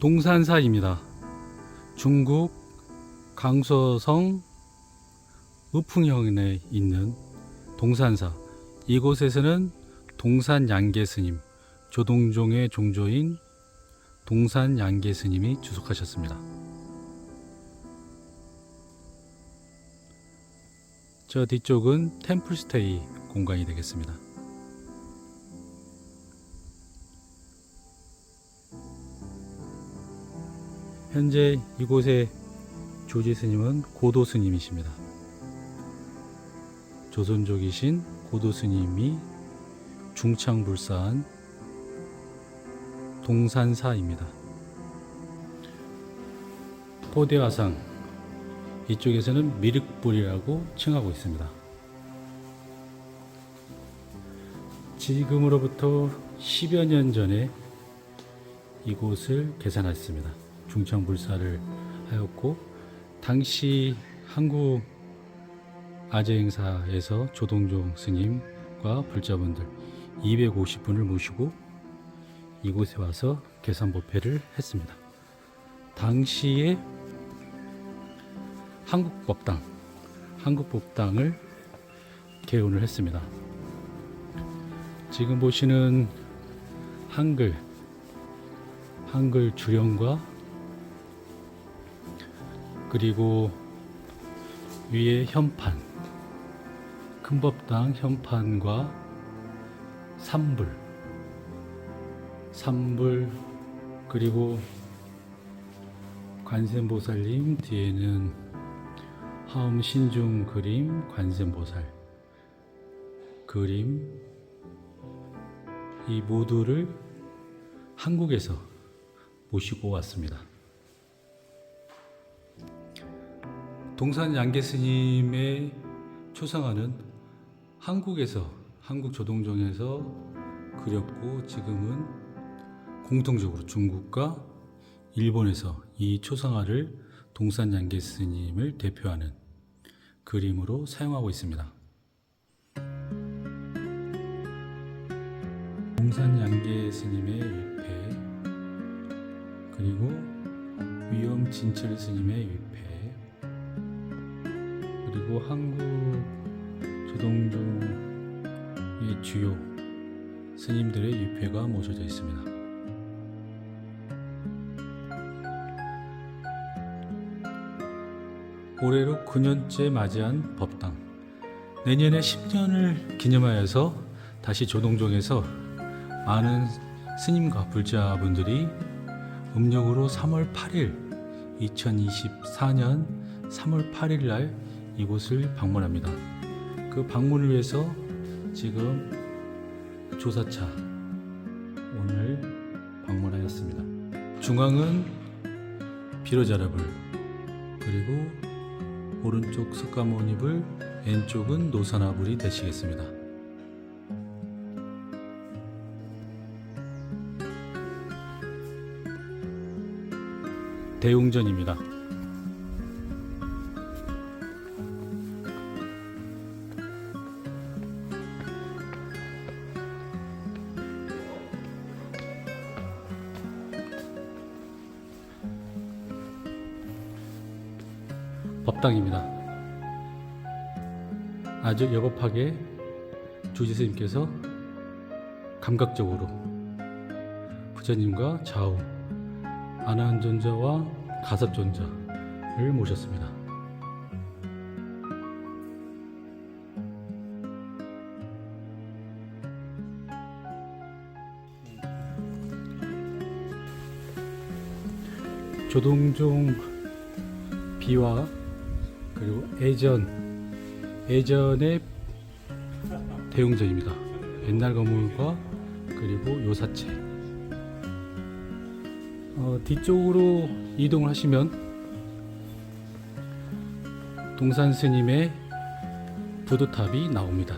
동산사입니다. 중국 강서성 의풍현에 있는 동산사. 이곳에서는 동산 양계 스님, 조동종의 종조인 동산 양계 스님이 주석하셨습니다. 저 뒤쪽은 템플스테이 공간이 되겠습니다. 현재 이곳의 조지 스님은 고도 스님이십니다. 조선족이신 고도 스님이 중창불사한 동산사입니다. 포대화상 이쪽에서는 미륵불이라고 칭하고 있습니다. 지금으로부터 10여 년 전에 이곳을 개산했습니다. 중창불사를 하였고 당시 한국 아재 행사에서 조동종 스님과 불자분들 250분을 모시고 이곳에 와서 개산법회를 했습니다. 당시에 한국법당, 한국법당을 개원을 했습니다. 지금 보시는 한글, 한글 주령과 그리고 위에 현판, 큰 법당 현판과 삼불, 삼불 그리고 관세음보살님 뒤에는 하음 신중 그림 관세음보살 그림 이 모두를 한국에서 모시고 왔습니다. 동산 양계 스님의 초상화는 한국에서 한국 조동종에서 그렸고 지금은 공통적으로 중국과 일본에서 이 초상화를 동산 양계 스님을 대표하는 그림으로 사용하고 있습니다. 동산 양계 스님의 위패 그리고 위엄 진철 스님의 위패 그리고 한국 조동종의 주요 스님들의 위패가 모셔져 있습니다. 올해로 9년째 맞이한 법당. 내년에 10년을 기념하여서 다시 조동종에서 많은 스님과 불자분들이 음력으로 3월 8일 2024년 3월 8일 날 이곳을 방문합니다. 그 방문을 위해서 지금 조사차 오늘 방문하였습니다. 중앙은 비로자라불 그리고 오른쪽 석가모니불 왼쪽은 노사나불이 되시겠습니다. 대웅전입니다. 법당입니다. 아주 여법하게 조지스님께서 감각적으로 부처님과 좌우 아나한존자와 가섭존자를 모셨습니다. 조동종 비와 그리고 예전 예전의 대웅전입니다. 옛날 건물과 그리고 요사체 어, 뒤쪽으로 이동을 하시면 동산 스님의 부도탑이 나옵니다.